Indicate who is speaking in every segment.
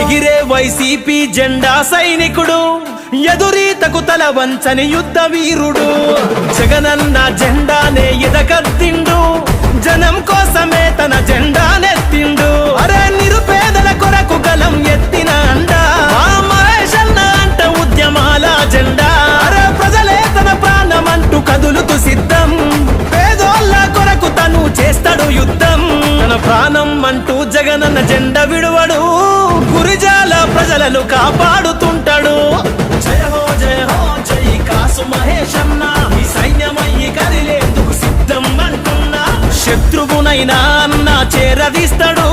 Speaker 1: ఎగిరే వైసీపీ జెండా సైనికుడు ఎదురీతకు తల వంచని యుద్ధ వీరుడు. జగనన్న జెండానే ఎదకత్తిండు జనం కోసమే తన జెండానెత్తిండు. అరే ప్రాణం అంటూ జగనన్న జెండ విడువడు గురిజాల ప్రజలను కాపాడుతుంటాడు. జయ హో జయ హో జై కాసు మహేషన్న ఈ సైన్యమయ్యి కదిలేందుకు సిద్ధం అంటున్నా శత్రువునైనా అన్న చేరదీస్తాడు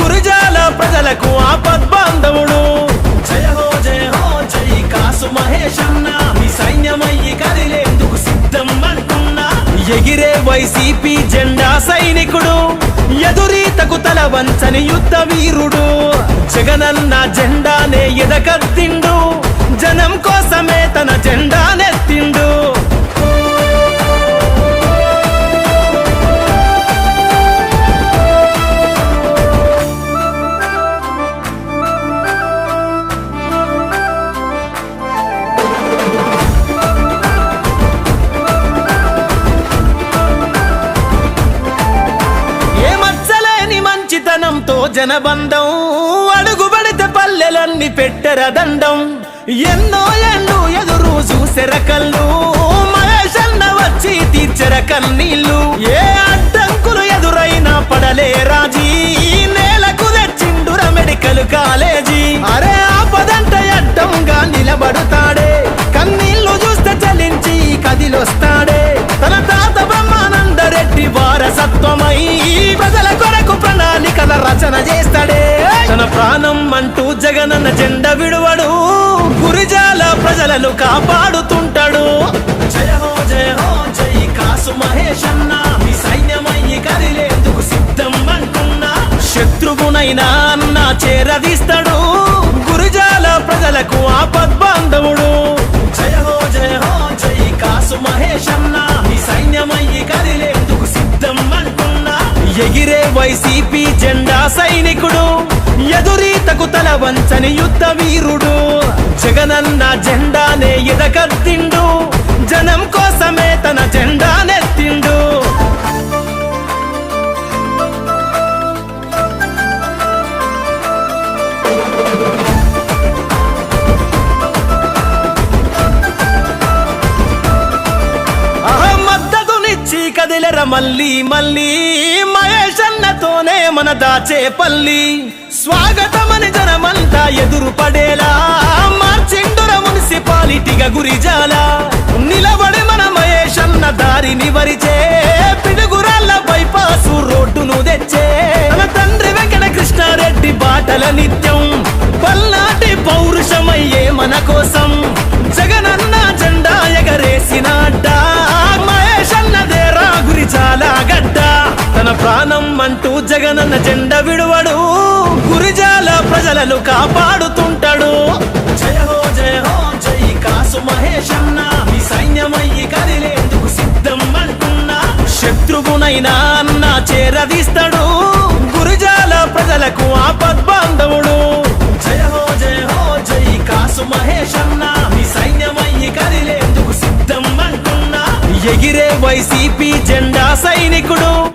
Speaker 1: గురిజాల ప్రజలకు ఆపద్బాంధవుడు. జయ హో జయ హో జై కాసు మహేషన్న ఈ సైన్యమయ్యి కదిలేందుకు సిద్ధం అంటున్నా ఎగిరే వైసీపీ జెండా సైనికుడు. ఎదురీతకు యుద్ధ వీరుడు. జగనన్న జెండానే ఎదకత్తిండు జనం కోసమే తన జెండానే జనబంధం అడుగుబడితే పల్లెలన్నీ పెట్టెర దండం. ఎన్నో ఎండు ఎదురు చూసెర కళ్ళు మహేషన్న వచ్చి తీర్చెర కన్నీళ్ళు. ఏ అడ్డంకులు ఎదురైనా పడలే రాజీ నేలకు తెచ్చిండుర మెడికల్ కాలేజీ. అరే ఆపదంట అడ్డంగా నిలబడతా రచన చేస్తాడే. తన ప్రాణం అంటూ జగనన్న జెండ విడువడు. గురిజాల ప్రజలను కాపాడుతుంటాడు. జయ హో జయ హో జై కాసు మహేషన్న మీ సైన్యమయ్యి కదిలేందుకు సిద్ధం అంటున్నా. శత్రువునైనా అన్న చేరదీస్తాడు. గురిజాల ప్రజలకు ఆపద్బాంధవుడు. సైనికుడు ఎదురీతకు తల వంచని యుద్ధ వీరుడు జగనన్న జెండానే ఎదకత్తిండు జనం కోసమే తన జెండానెత్తిండు. ఆహా, మద్దతునిచ్చి కదిలెర మళ్ళీ మళ్ళీ అన్నతోనే మన దాచే పల్లి. స్వాగతమని జనమంతా ఎదురు పడేలా. మార్చిండుర మున్సిపాలిటీగా గురిజాల. నిలబడి మన మహేషన్న దారిని వరిచే. పిడుగురాళ్ళ జగనన్న జెండ విడువడు గురిజాల ప్రజలను కాపాడుతుంటాడు. జయ హో జయ హో జై కాసు మహేష్ అన్న మీ సైన్యమయ్యి కదిలేందుకు సిద్ధం అంటున్నా శత్రువునైనా అన్న చేరదీస్తాడు. గురిజాల ప్రజలకు ఆపద్బాంధవుడు. జయ హో జయ హో జై కాసు మహేష్ అన్న మీ సైన్యమయ్యి కదిలేందుకు సిద్ధం అంటున్నా ఎగిరే వైసీపీ జెండా సైనికుడు.